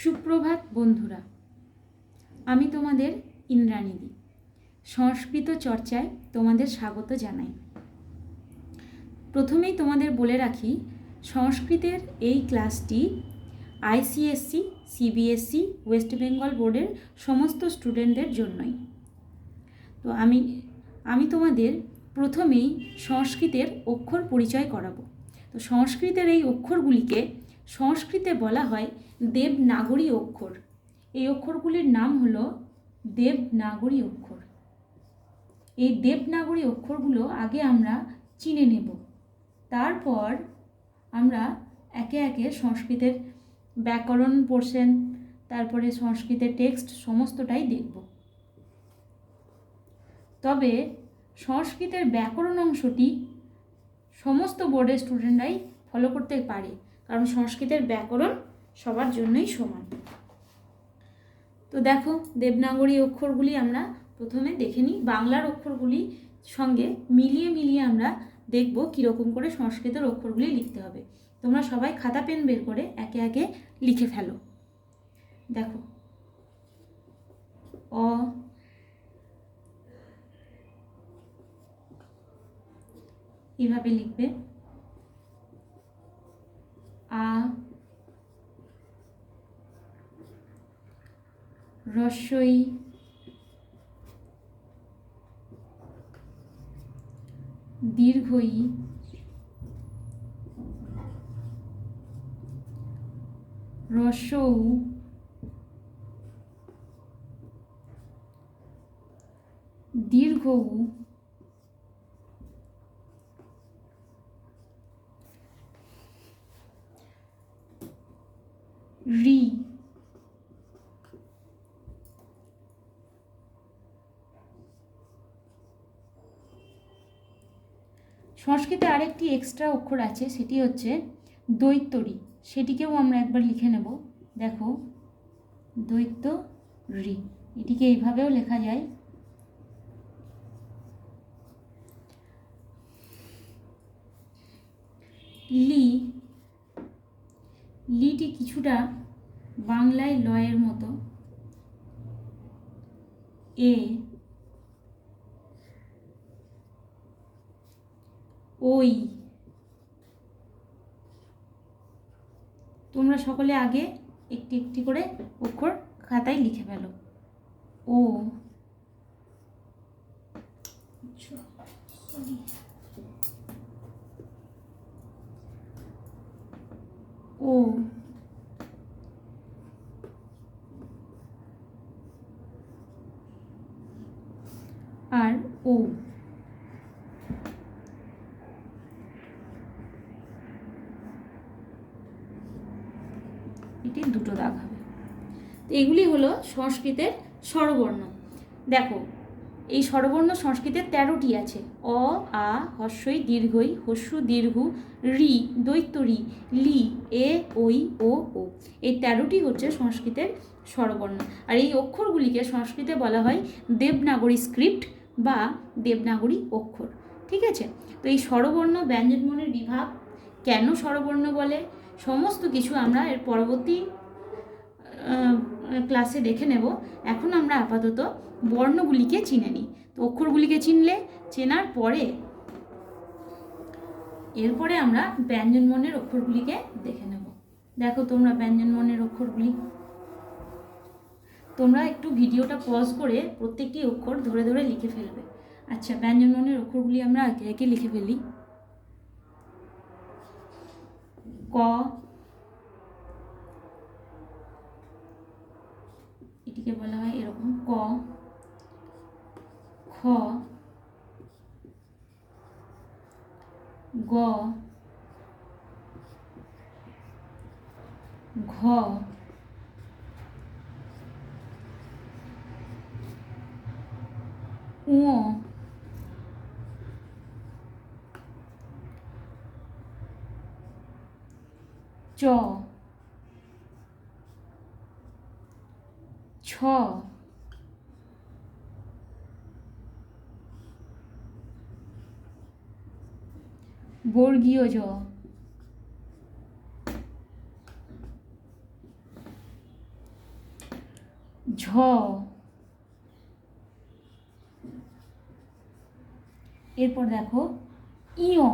সুপ্রভাত বন্ধুরা, আমি তোমাদের ইন্দ্রাণীদি। সংস্কৃত চর্চায় তোমাদের স্বাগত জানাই। প্রথমেই তোমাদের বলে রাখি, সংস্কৃতের এই ক্লাসটি আইসিএসসি, সিবিএসসি, ওয়েস্ট বেঙ্গল বোর্ডের সমস্ত স্টুডেন্টদের জন্যই। তো আমি আমি তোমাদের প্রথমেই সংস্কৃতের অক্ষর পরিচয় করাবো। তো সংস্কৃতের এই অক্ষরগুলিকে সংস্কৃতে বলা হয় দেবনাগরী অক্ষর। এই অক্ষরগুলির নাম হল দেবনাগরী অক্ষর। এই দেবনাগরী অক্ষরগুলো আগে আমরা চিনে নেব। তারপর আমরা একে একে সংস্কৃতের ব্যাকরণ পোর্শন তারপরে সংস্কৃতের টেক্সট সমস্তটাই দেখব। তবে সংস্কৃতের ব্যাকরণ অংশটি সমস্ত বোর্ডের স্টুডেন্টরাই ফলো করতে পারে, কারণ সংস্কৃতের ব্যাকরণ সবার জন্যই সমান। তো দেখো, দেবনাগরী অক্ষরগুলি আমরা প্রথমে দেখে নিই। বাংলার অক্ষরগুলি সঙ্গে মিলিয়ে মিলিয়ে আমরা দেখব কীরকম করে সংস্কৃতের অক্ষরগুলি লিখতে হবে। তোমরা সবাই খাতা, পেন বের করে একে একে লিখে ফেলো। দেখো। অ, এভাবে লিখবে আ রস্বই দীর্ঘই। রসৌ দীর্ঘ রি সংস্কৃতে আরেকটি এক্সট্রা অক্ষর আছে, সেটি হচ্ছে দৈত্যরি। সেটিকেও আমরা একবার লিখে নেব। দেখো দৈত্য রি এটিকে এইভাবেও লেখা যায়। লি, লিটি কিছুটা বাংলায় লয়ের মতো। এ ওই। তোমরা সকলে আগে একটি একটি করে অক্ষর খাতায় লিখে ফেলো। ও ও আর ও এটি দুটো দাগ হবে এগুলি হলো সংস্কৃতের স্বরবর্ণ। দেখো, এই স্বরবর্ণ সংস্কৃতের তেরোটি আছে। অ, আ, হস্যই, দীর্ঘই, হস্য, দীর্ঘ, রি দৈত্য রি লি, এ ওই ও ও। এই তেরোটি হচ্ছে সংস্কৃতের স্বরবর্ণ। আর এই অক্ষরগুলিকে সংস্কৃতে বলা হয় দেবনাগরী স্ক্রিপ্ট বা দেবনাগরী অক্ষর। ঠিক আছে? তো এই স্বরবর্ণ ব্যঞ্জনবর্ণের বিভাগ কেন স্বরবর্ণ বলে? সমস্ত কিছু আমরা এর পরবর্তী ক্লাসে দেখে নেব। এখন আমরা আপাতত বর্ণগুলিকে চিনে নিই। তো অক্ষরগুলিকে চিনলে, চেনার পরে এরপরে আমরা ব্যঞ্জনবর্ণের অক্ষরগুলিকে দেখে নেব। দেখো তোমরা ব্যঞ্জনবর্ণের অক্ষরগুলি। তোমরা একটু ভিডিওটা পজ করে প্রত্যেকটি অক্ষর ধরে ধরে লিখে ফেলবে। আচ্ছা ব্যঞ্জনবর্ণের অক্ষরগুলি আমরা একে একে লিখে ফেলি। ক এটিকে বলা হয়? এরকম ক খ গ ঘ বর্গীয় জ ঝ এরপর দেখো ইয়।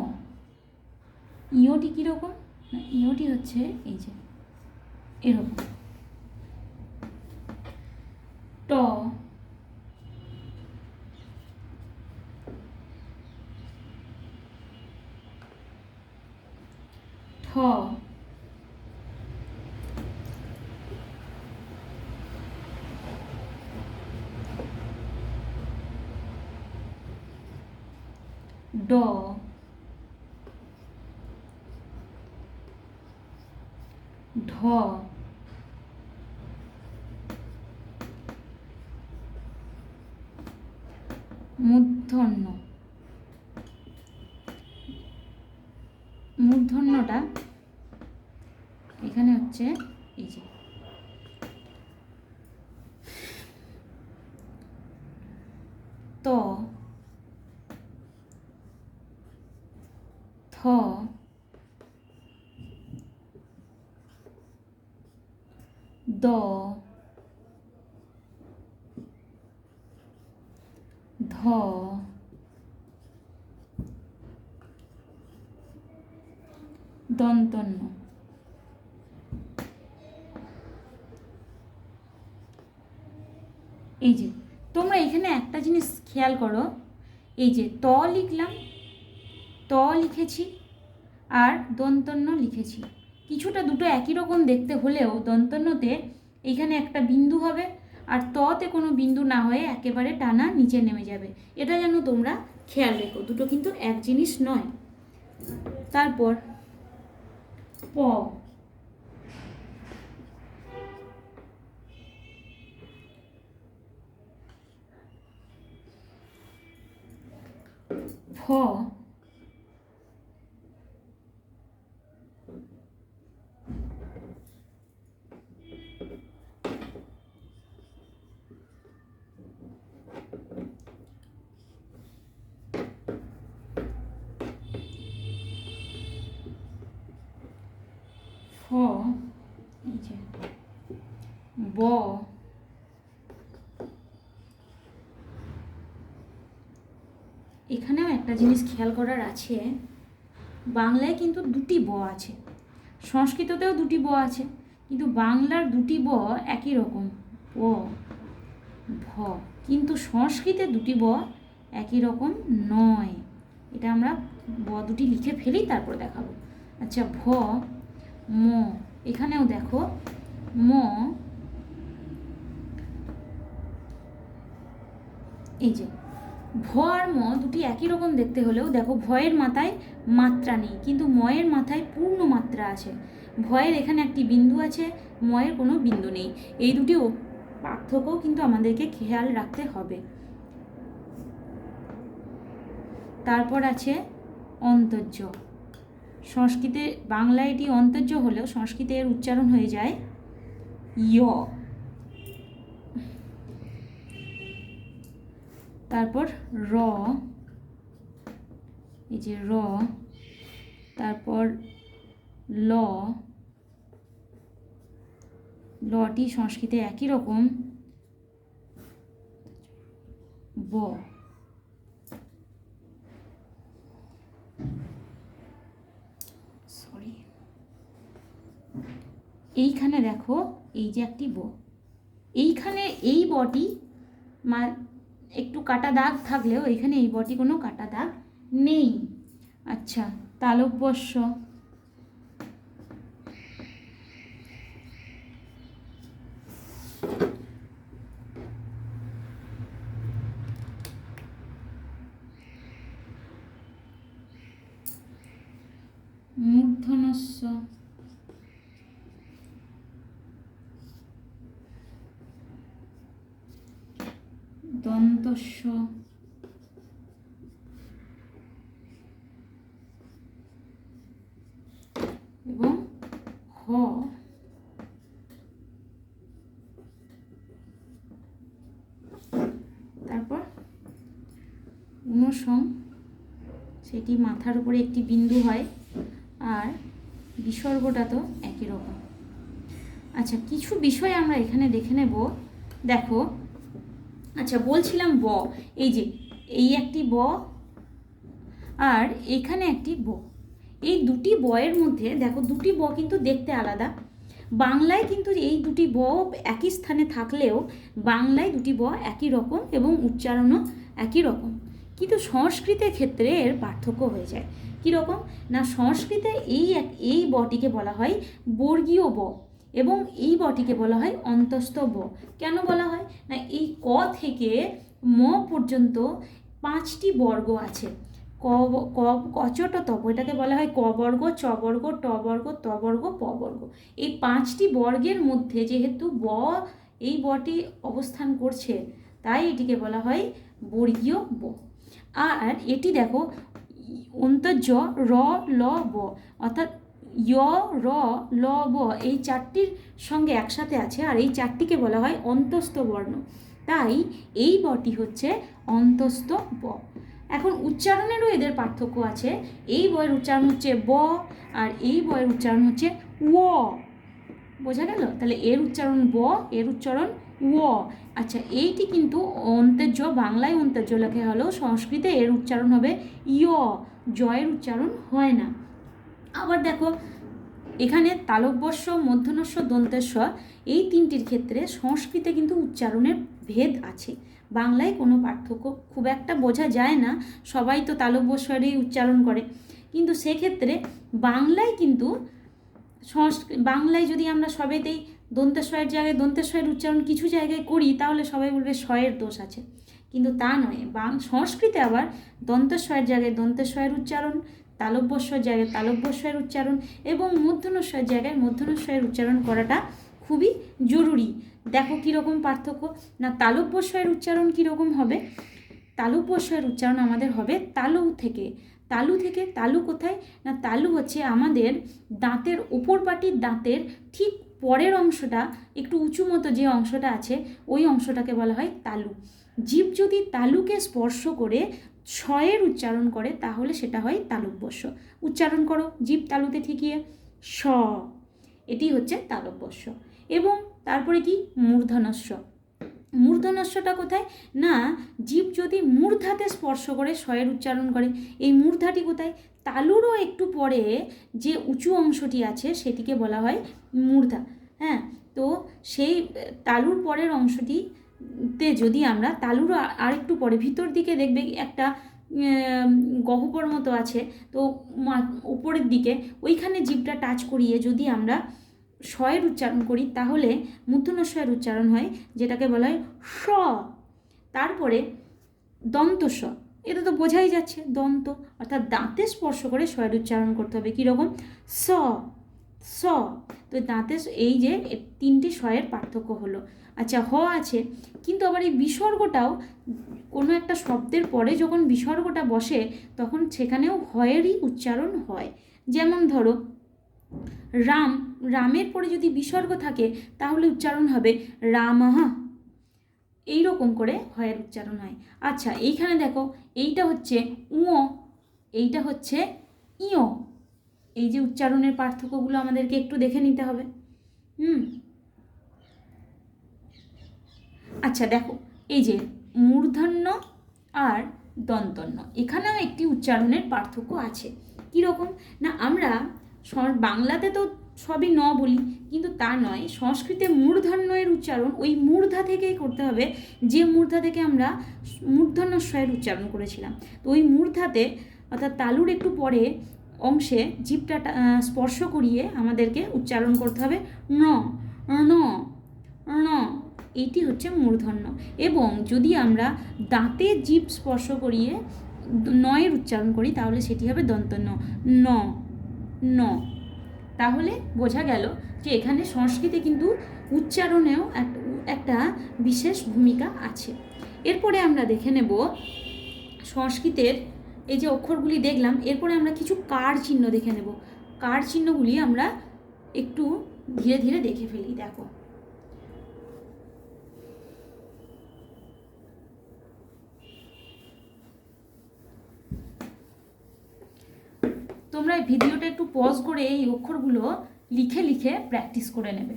ইয়টি কীরকম? না ইয়টি হচ্ছে এই যে এরকম। ঢ মূর্ধন্য। মূর্ধন্যটা এখানে হচ্ছে এই যে ত থ দ ধ। দন্তন্য। এই যে, তোমরা এখানে একটা জিনিস খেয়াল করো। এই যে ত লিখলাম, ত লিখেছি আর দন্তন্য লিখেছি। কিছুটা দুটো একই রকম দেখতে হলেও দন্তন্যতে এখানে একটা বিন্দু হবে আর ততে কোনো বিন্দু না হয়ে একেবারে টানা নিচে নেমে যাবে। এটা যেন তোমরা খেয়াল রেখো, দুটো কিন্তু এক জিনিস নয়। তারপর প। ফ ফ এই যে ব এখানেও একটা জিনিস খেয়াল করার আছে, বাংলায় কিন্তু দুটি ব আছে। সংস্কৃততেও দুটি ব আছে, কিন্তু বাংলার দুটি ব একই রকম ও ভ। কিন্তু সংস্কৃতে দুটি ব একই রকম নয়। এটা আমরা ব দুটি লিখে ফেলি তারপর দেখাবো। আচ্ছা ভ, ম, এখানেও দেখো, ম, এই যে ভ আর ম দুটি একই রকম দেখতে হলেও দেখো ভয়ের মাথায় মাত্রা নেই, কিন্তু ময়ের মাথায় পূর্ণ মাত্রা আছে। ভয়ের এখানে একটি বিন্দু আছে, ময়ের কোনো বিন্দু নেই। এই দুটি পার্থক্যও কিন্তু আমাদেরকে খেয়াল রাখতে হবে। তারপর আছে অন্তর্য। সংস্কৃতে, বাংলায় এটি অন্তর্য হলেও সংস্কৃতে এর উচ্চারণ হয়ে যায় ইয় তারপর র, এই যে র, তারপর ল, লটি সংস্কৃতে একই রকম, ব। সরি এইখানে দেখো, এই যে একটি ব। এইখানে এই বটি মা একটু কাটা দাগ থাকলেও এখানে এই বটি কোনো কাটা দাগ নেই। আচ্ছা তালব্যস্য। মূর্ধনস্য দন্তস্য এবং হ। তারপর অনুসং, সেটি মাথার উপরে একটি বিন্দু হয়, আর বিসর্গটা তো একই রকম। আচ্ছা কিছু বিষয় আমরা এখানে দেখে নেব। দেখো আচ্ছা বলছিলাম ব। এই যে, এই একটি ব আর এখানে একটি ব। এই দুটি বয়ের মধ্যে, দেখো, দুটি ব কিন্তু দেখতে আলাদা। বাংলায় কিন্তু এই দুটি ব একই স্থানে থাকলেও বাংলায় দুটি ব একই রকম এবং উচ্চারণও একই রকম। কিন্তু সংস্কৃতের ক্ষেত্রে এর পার্থক্য হয়ে যায়। কীরকম? না, সংস্কৃতে এই এক, এই বটিকে বলা হয় বর্গীয় ব। এবং এই বটিকে বলা হয় অন্তস্থ ব কেন বলা হয়? না, এই ক থেকে ম পর্যন্ত পাঁচটি বর্গ আছে। ক ক, কচট তপ, এটাকে বলা হয় ক বর্গ, চ বর্গ, ট বর্গ, ত বর্গ, প বর্গ। এই পাঁচটি বর্গের মধ্যে যেহেতু ব এই বটি অবস্থান করছে, তাই এটিকে বলা হয় বর্গীয় ব। আর এটি দেখো, অন্তর্য, র, ল, ব, অর্থাৎ য়, র, ল, ব এই চারটির সঙ্গে একসাথে আছে আর এই চারটিকে বলা হয় অন্তস্থ বর্ণ। তাই এই বটি হচ্ছে অন্তস্থ ব। এখন উচ্চারণেরও এদের পার্থক্য আছে। এই বয়ের উচ্চারণ হচ্ছে ব আর এই বয়ের উচ্চারণ হচ্ছে ও। বোঝা গেল? তাহলে এর উচ্চারণ ব, এর উচ্চারণ ও। আচ্ছা এইটি কিন্তু অন্তের্য, বাংলায় অন্তের্য লেখা হলেও সংস্কৃতে এর উচ্চারণ হবে ইয় জয়ের উচ্চারণ হয় না। আবার দেখো, এখানে তালব্যস্য, মধ্যনস্য, দন্তেস্ব এই তিনটির ক্ষেত্রে সংস্কৃতে কিন্তু উচ্চারণের ভেদ আছে। বাংলায় কোনো পার্থক্য খুব একটা বোঝা যায় না, সবাই তো তালব্যস্বরেই উচ্চারণ করে। কিন্তু সেক্ষেত্রে বাংলায় কিন্তু সংস্কৃত বাংলায় যদি আমরা সবেতেই দন্তেশ্বরের জায়গায় দন্তেশ্বরের উচ্চারণ কিছু জায়গায় করি, তাহলে সবাই বলবে স্বয়ের দোষ আছে। কিন্তু তা নয়, বাং, সংস্কৃতে আবার দন্তেশ্বরের জায়গায় দন্তেশ্বরের উচ্চারণ তালব্যস্বর জায়গায় তালব্যস্বরের উচ্চারণ এবং মধ্যনস্বরের জায়গায় মধ্যনস্বরের উচ্চারণ করাটা খুবই জরুরি। দেখো কীরকম পার্থক্য। না, তালব্যস্বরের উচ্চারণ কীরকম হবে? তালব্যস্বরের উচ্চারণ আমাদের হবে তালু থেকে। তালু থেকে তালু কোথায়? না, তালু হচ্ছে আমাদের দাঁতের ওপর পাটির দাঁতের ঠিক পরের অংশটা, একটু উঁচু মতো যে অংশটা আছে, ওই অংশটাকে বলা হয় তালু। জীব যদি তালুকে স্পর্শ করে ছয়ের উচ্চারণ করে তাহলে সেটা হয় তালব্যস্য। উচ্চারণ করো, জীব তালুতে ঠিকিয়ে স, এটি হচ্ছে তালব্যস্য। এবং তারপরে কি? মূর্ধনস্য মূর্ধনস্যটা কোথায়? না, জীব যদি মূর্ধাতে স্পর্শ করে স্বয়ের উচ্চারণ করে, এই মূর্ধাটি কোথায়? তালুরও একটু পরে যে উঁচু অংশটি আছে, সেটিকে বলা হয় মূর্ধা। হ্যাঁ তো সেই তালুর পরের অংশটি তে যদি আমরা তালুর আরেকটু পরে, ভিতর দিকে দেখবে একটা গহ্বর মতো আছে, তো উপরের দিকে, ওইখানে জীবটা টাচ করিয়ে যদি আমরা স্বয়ের উচ্চারণ করি, তাহলে মূর্ধন্যস্বয়ের উচ্চারণ হয়, যেটাকে বলা হয় স। তারপরে দন্ত স এটা তো বোঝাই যাচ্ছে, দন্ত, অর্থাৎ দাঁতে স্পর্শ করে স্বয়ের উচ্চারণ করতে হবে, কীরকম? স স, তো দাঁতে এই যে তিনটি স্বয়ের পার্থক্য হলো। আচ্ছা হ আছে। কিন্তু আবার এই বিসর্গটাও কোনো একটা শব্দের পরে যখন বিসর্গটা বসে, তখন সেখানেও হয়েরই উচ্চারণ হয়। যেমন ধরো, রাম, রামের পরে যদি বিসর্গ থাকে, তাহলে উচ্চারণ হবে রামহ এই রকম করে হয়ের উচ্চারণ হয়। আচ্ছা এইখানে দেখো, এইটা হচ্ছে উঁ, এইটা হচ্ছে ইয়। এই যে উচ্চারণের পার্থক্যগুলো আমাদেরকে একটু দেখে নিতে হবে। হুম? আচ্ছা দেখো এই যে মূর্ধন্য আর দন্তন্য এখানেও একটি উচ্চারণের পার্থক্য আছে। কীরকম না আমরা বাংলাতে তো সবই ন বলি কিন্তু তা নয়। সংস্কৃতে মূর্ধন্যের উচ্চারণ ওই মূর্ধা থেকেই করতে হবে। যে মূর্ধা থেকে আমরা মূর্ধন্য স্বয়ের উচ্চারণ করেছিলাম। তো ওই মূর্ধাতে অর্থাৎ তালুর একটু পরে অংশে জিভটা টা- আহ, স্পর্শ করিয়ে আমাদেরকে উচ্চারণ করতে হবে ন ন ন এইটি হচ্ছে মূর্ধন্য এবং যদি আমরা দাঁতে জীব স্পর্শ করিয়ে নয়ের উচ্চারণ করি, তাহলে সেটি হবে দন্তন্য। ন ন। তাহলে বোঝা গেল যে এখানে সংস্কৃতে কিন্তু উচ্চারণেও এক- একটা বিশেষ ভূমিকা আছে। এরপরে আমরা দেখে নেব সংস্কৃতের এই যে অক্ষরগুলি দেখলাম, এরপরে আমরা কিছু কার চিহ্ন দেখে নেব। কার চিহ্নগুলি আমরা একটু ধীরে ধীরে দেখে ফেলি, দেখো। তোমরা এই ভিডিওটা একটু পজ করে এই অক্ষরগুলো লিখে লিখে প্র্যাকটিস করে নেবে।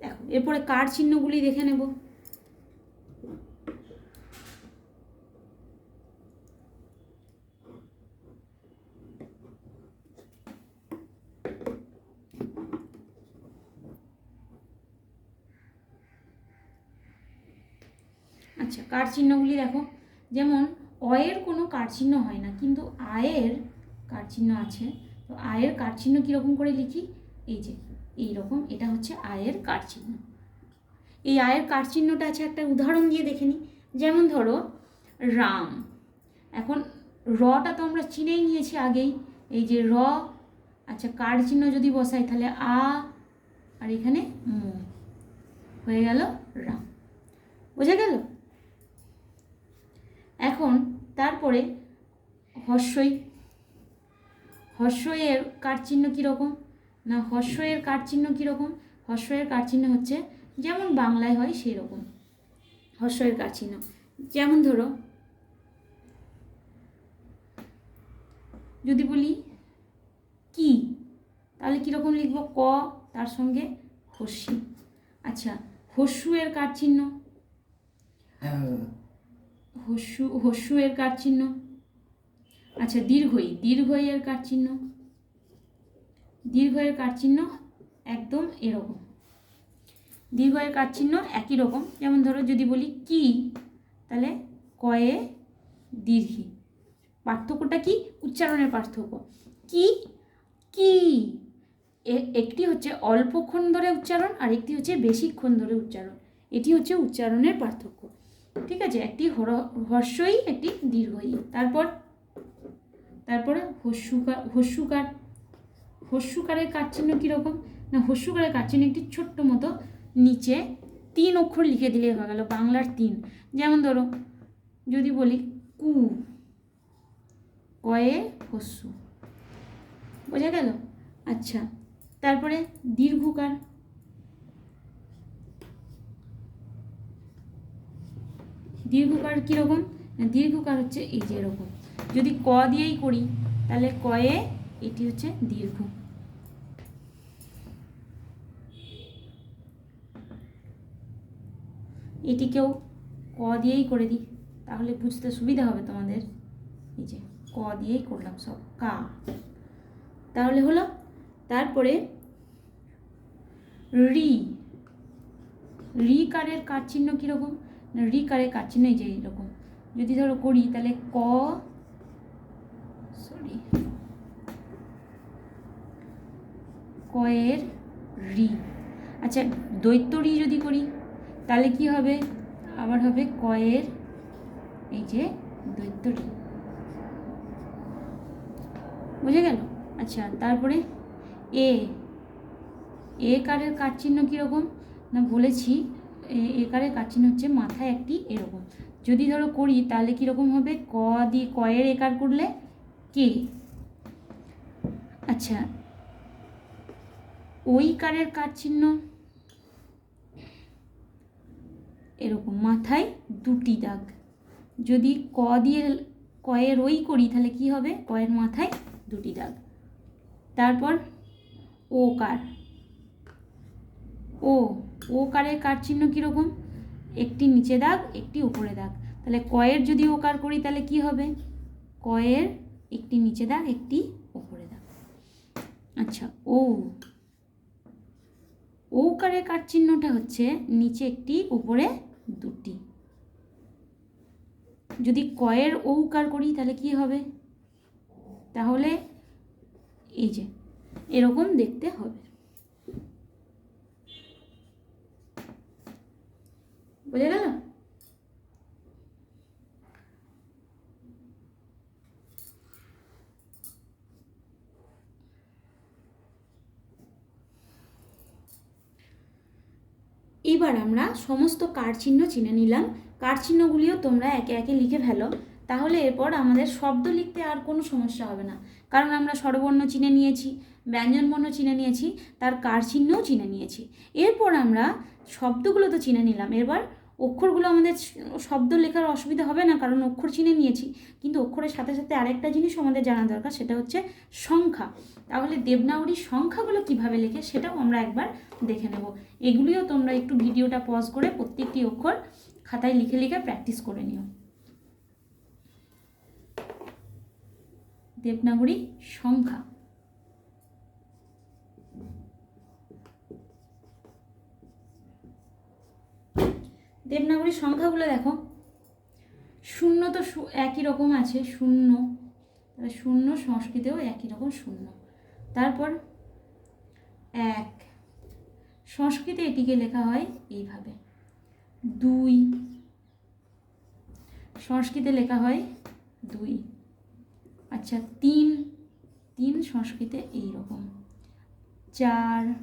দেখো, এরপরে কার চিহ্নগুলি দেখে নেব। আচ্ছা কার চিহ্নগুলি দেখো? যেমন অয়ের কোনো কার চিহ্ন হয় না, কিন্তু আয়ের কার চিহ্ন আছে। তো আয়ের কারচিহ্ন কীরকম করে লিখি? এই যে, এই রকম, এটা হচ্ছে আয়ের কার চিহ্ন এই আয়ের কারচিহ্নটা আছে একটা উদাহরণ দিয়ে দেখে নিই। যেমন ধরো, রাম। এখন রটা তো আমরা চিনেই নিয়েছি আগেই। এই যে র আচ্ছা কার চিহ্ন যদি বসাই তাহলে আ, আর এখানে মো। হয়ে গেল রাম। বোঝা গেল? এখন তারপরে হর্ষই। হর্ষয়ের কার চিহ্ন কীরকম? না হর্ষয়ের কার চিহ্ন কীরকম? হর্ষয়ের কার চিহ্ন হচ্ছে যেমন বাংলায় হয় সেই রকম হর্ষয়ের কার চিহ্ন যেমন ধরো, যদি বলি কি, তাহলে কীরকম লিখব? ক, তার সঙ্গে হস্যি আচ্ছা হস্যু এর কার চিহ্ন হস্যু হস্যু এর কার চিহ্ন আচ্ছা দীর্ঘই দীর্ঘই এর কার চিহ্ন দীর্ঘয়ের কার চিহ্ন একদম এরকম। দীর্ঘয়ের কার চিহ্ন একই রকম। যেমন ধরো যদি বলি কি, তাহলে কয়ে দীর্ঘি। পার্থক্যটা কি? উচ্চারণের পার্থক্য। কি কি? একটি হচ্ছে অল্পক্ষণ ধরে উচ্চারণ আর একটি হচ্ছে বেশিক্ষণ ধরে উচ্চারণ। এটি হচ্ছে উচ্চারণের পার্থক্য। ঠিক আছে? একটি হর, হর্ষই, একটি দীর্ঘই। তারপর, তারপরে হস্যুকার হস্যুকার, হস্যুকারের কার চিহ্ন কীরকম না, হস্যুকারের কার চিহ্ন একটি ছোট্ট মতো নিচে তিন অক্ষর লিখে দিলে হয়ে গেল, বাংলার তিন। যেমন ধরো, যদি বলি কু, কয়ে হস্যু। বোঝা গেল? আচ্ছা তারপরে দীর্ঘকার দীর্ঘকার কীরকম? দীর্ঘকার হচ্ছে এই যে এরকম। যদি ক দিয়েই করি, তাহলে কয়ে এটি হচ্ছে দীর্ঘ। এটিকেও ক দিয়েই করে দিই, তাহলে বুঝতে সুবিধা হবে তোমাদের। এই যে, ক দিয়েই করলাম সব, কা। তাহলে হলো, তারপরে রি। রি কারের কার চিহ্ন কীরকম? না, রি কারের কার চিহ্ন এই যে এইরকম। যদি ধরো করি, তাহলে ক? সরি কয়ের রি। আচ্ছা দৈত্য রি যদি করি, তাহলে কি হবে? আবার হবে কয়ের এই যে দৈত্য রি। বুঝে গেল? আচ্ছা তারপরে এ। এ কারের কার চিহ্ন কীরকম? না, বলেছি এ- এ কারের কার চিহ্ন হচ্ছে মাথায় একটি এরকম। যদি ধরো করি, তাহলে কীরকম হবে? ক দিয়ে কয়ের একার করলে কে? আচ্ছা ওই কারের কার চিহ্ন এরকম, মাথায় দুটি দাগ। যদি ক দিয়ে কয়ের ওই করি, তাহলে কি হবে? কয়ের মাথায় দুটি দাগ। তারপর ও কার? ও ও কারের কার চিহ্ন কীরকম? একটি নিচে দাগ, একটি উপরে দাগ। তাহলে কয়ের যদি ও কার করি, তাহলে কি হবে? কয়ের একটি নিচে দাগ, একটি উপরে দাগ। আচ্ছা ও। ও কারের কার চিহ্নটা হচ্ছে নিচে একটি, উপরে দুটি। যদি কয়ের ঔকার করি, তাহলে কি হবে? তাহলে এই যে, এরকম দেখতে হবে। বোঝা গেল এবার আমরা সমস্ত কার চিহ্ন চিনে নিলাম। কার চিহ্নগুলিও তোমরা একে একে লিখে ফেলো। তাহলে এরপর আমাদের শব্দ লিখতে আর কোনো সমস্যা হবে না। কারণ আমরা স্বরবর্ণ চিনে নিয়েছি, ব্যঞ্জনবর্ণ চিনে নিয়েছি, তার কার চিহ্নও চিনে নিয়েছি। এরপর আমরা শব্দগুলো তো চিনে নিলাম। এবার অক্ষরগুলো আমাদের শব্দ লেখার অসুবিধা হবে না, কারণ অক্ষর চিনে নিয়েছি। কিন্তু অক্ষরের সাথে সাথে আরেকটা জিনিস আমাদের জানা দরকার, সেটা হচ্ছে সংখ্যা। তাহলে দেবনাগরী সংখ্যাগুলো কীভাবে লেখে সেটাও আমরা একবার দেখে নেব। এগুলিও তোমরা একটু ভিডিওটা পজ করে প্রত্যেকটি অক্ষর খাতায় লিখে লিখে প্র্যাকটিস করে নিও। দেবনাগরী সংখ্যা। দেবনাগরী সংখ্যাগুলো দেখো। শূন্য তো একই রকম আছে, শূন্য। শূন্য সংস্কৃতেও একই রকম শূন্য। তারপর এক। সংস্কৃতে এটিকে লেখা হয় এইভাবে। দুই। সংস্কৃতে লেখা হয় দুই। আচ্ছা তিন। তিন সংস্কৃতে এই রকম চার।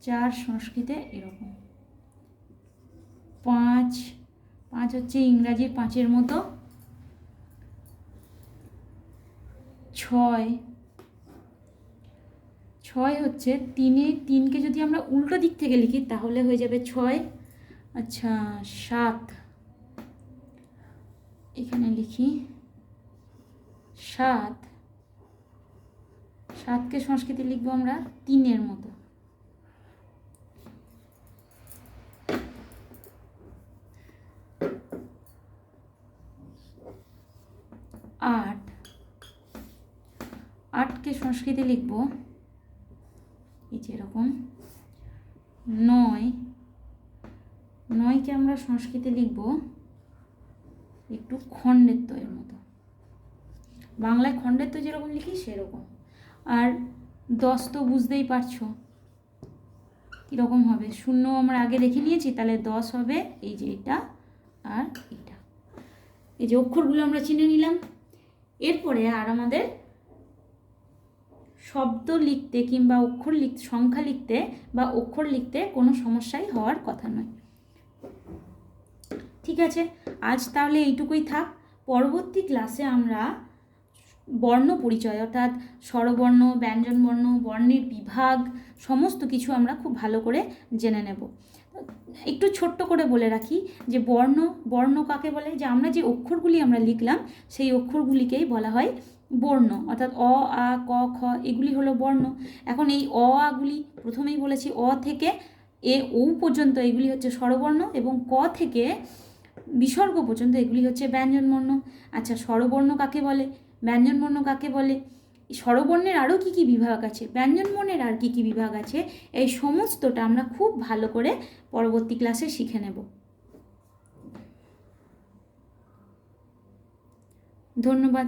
চার সংস্কৃতে এরকম। পাঁচ পাঁচ হচ্ছে ইংরাজির পাঁচের মতো। ছয় ছয় হচ্ছে তিনে, তিনকে যদি আমরা উল্টো দিক থেকে লিখি তাহলে হয়ে যাবে ছয়। আচ্ছা সাত, এখানে লিখি। সাত, সাতকে সংস্কৃতি লিখব আমরা তিনের মতো। আট। আটকে সংস্কৃতে লিখব এই যে এরকম। নয়। নয়কে আমরা সংস্কৃতে লিখব একটু খণ্ডের তয়ের মতো। বাংলায় খণ্ডের তো যেরকম লিখি, সেরকম। আর দশ তো বুঝতেই পারছ। কীরকম হবে? শূন্য আমরা আগে দেখে নিয়েছি, তাহলে দশ হবে এই যে এটা আর এটা এই যে অক্ষরগুলো আমরা চিনে নিলাম। এরপরে আর আমাদের শব্দ লিখতে কিংবা অক্ষর লিখতে, সংখ্যা লিখতে বা অক্ষর লিখতে কোনো সমস্যাই হওয়ার কথা নয়। ঠিক আছে, আজ তাহলে এইটুকুই থাক। পরবর্তী ক্লাসে আমরা বর্ণ পরিচয় অর্থাৎ স্বরবর্ণ, ব্যঞ্জনবর্ণ, বর্ণের বিভাগ, সমস্ত কিছু আমরা খুব ভালো করে জেনে নেব। একটু ছোট্ট করে বলে রাখি যে বর্ণ বর্ণ কাকে বলে? যে আমরা যে অক্ষরগুলি আমরা লিখলাম, সেই অক্ষরগুলিকেই বলা হয় বর্ণ। অর্থাৎ অ, আ, ক, খ, এগুলি হলো বর্ণ। এখন এই অ আগুলি প্রথমেই বলেছি অ থেকে এ, ও পর্যন্ত এগুলি হচ্ছে স্বরবর্ণ এবং ক থেকে বিসর্গ পর্যন্ত এগুলি হচ্ছে ব্যঞ্জনবর্ণ। আচ্ছা স্বরবর্ণ কাকে বলে? ব্যঞ্জনবর্ণ কাকে বলে? স্বরবর্ণের আরও কী কী বিভাগ আছে? ব্যঞ্জনবর্ণের আর কী কী বিভাগ আছে? এই সমস্তটা আমরা খুব ভালো করে পরবর্তী ক্লাসে শিখে নেব। ধন্যবাদ।